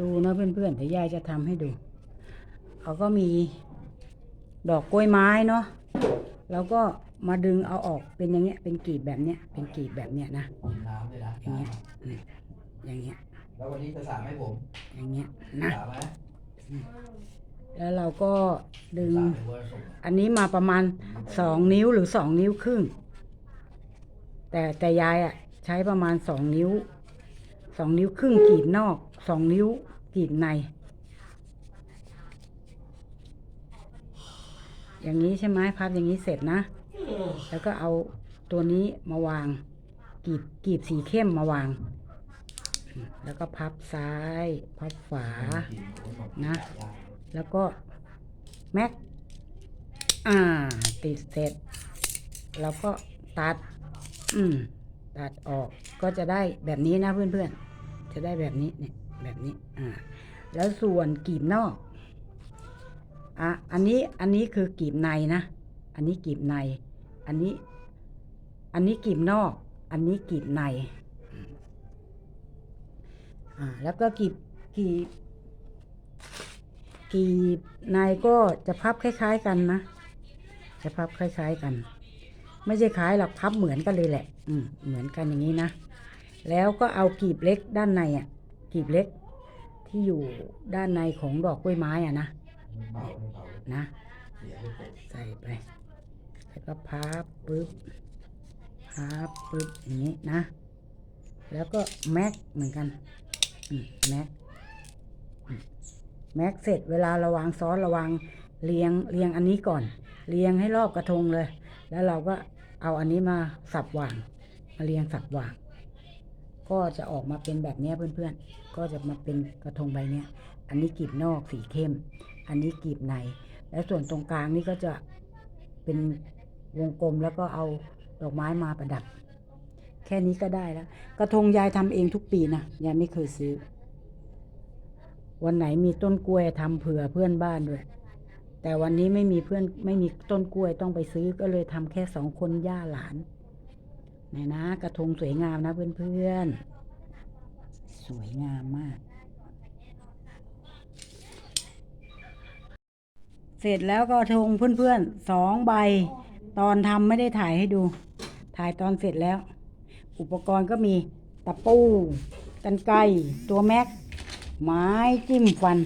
ดูนะเพื่อนๆเดี๋ยวยายจะทำให้ดู เขาก็มีดอกกล้วยไม้เนาะแล้วก็มาดึงเอาออกเป็นอย่างเงี้ยเป็นกลีบแบบเนี้ย เป็นกลีบแบบเนี้ยนะกินน้ำเลยนะอย่างเงี้ยนี่อย่างเงี้ยแล้ววันนี้จะสระให้ผมอย่างเงี้ยนะสระไหมแล้วเราก็ดึงสระหรือว่าส่งอันนี้มาประมาณสองนิ้วหรือสองนิ้วครึ่ง แต่แต่ยายอะใช้ประมาณสองนิ้วสองนิ้วครึ่งกรีดนอก สองนิ้วกรีดใน อย่างนี้ใช่ไหมพับอย่างนี้เสร็จนะ แล้วก็เอาตัวนี้มาวางกรีบกรีบสีเข้มมาวาง แล้วก็พับซ้าย พับขวานะ แล้วก็แม็กอ่า ติดเสร็จ แล้วก็ตัด อืม ตัดออกก็จะได้แบบนี้นะเพื่อนๆ จะได้แบบนี้เนี่ย แบบนี้อ่าแล้วส่วนกีบนอกอะอันนี้อันนี้คือกีบในนะ อันนี้กีบใน อันนี้ อันนี้กีบนอก อันนี้กีบในอ่าแล้วก็กีบกีบกีบในก็จะพับคล้าย ๆ กันนะจะพับคล้าย ๆกัน ไม่ใช่คล้ายหรอกพับเหมือนกันเลยแหละ อืมเหมือนกันอย่างนี้นะแล้วก็เอากีบเล็กด้านในอะ กีบเล็ก ที่อยู่ด้านในของดอกกล้วยไม้อะนะนะเสียไปใส่ไปแล้วก็พับปึ๊บพับปึ๊บอย่างนี้นะ แล้วก็แม็กเหมือนกันแม็กแม็กเสร็จเวลาระวางซ้อนระวังเรียงเรียงอันนี้ก่อนเรียงให้รอบกระทงเลย แล้วเราก็เอาอันนี้มาสับวางมาเรียงสับวาง ก็จะออกมาเป็นแบบนี้เพื่อนๆ ก็จะมาเป็นกระทงใบเนี้ย อันนี้กลีบนอกสีเข้ม อันนี้กลีบใน แล้วส่วนตรงกลางนี่ก็จะเป็นวงกลมแล้วก็เอาดอกไม้มาประดับ แค่นี้ก็ได้แล้ว กระทงยายทำเองทุกปีนะยายไม่เคยซื้อ วันไหนมีต้นกล้วยทำเผื่อเพื่อนบ้านด้วย แต่วันนี้ไม่มีเพื่อนไม่มีต้นกล้วยต้องไปซื้อก็เลยทำแค่สองคนย่าหลาน นี่นะ กระทงสวยงามนะเพื่อนๆ สวยงามมาก เสร็จแล้วก็ทงเพื่อนๆสองใบ ตอนทำไม่ได้ถ่ายให้ดู ถ่ายตอนเสร็จแล้ว อุปกรณ์ก็มีตะปูกันไกรตัวแม็ก ไม้จิ้มฟัน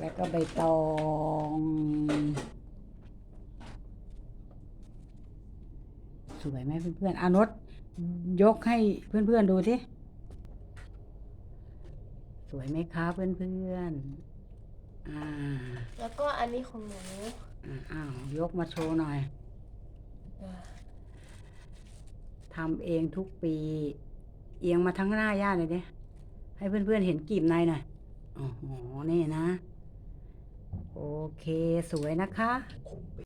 แล้วก็ใบตอง สวยไหมเพื่อนๆอานดยกให้เพื่อนๆดูสิสวยไหมคะเพื่อนๆอ่าแล้วก็อันนี้ของหนูอ่าอ้าวยกมาโชว์หน่อยทำเองทุกปี เอียงมาทั้งหน้าย่าเลยเนี่ยให้เพื่อนๆเห็นกีบในหน่อยโอ้โหนี่นะ โอเคสวยนะคะผม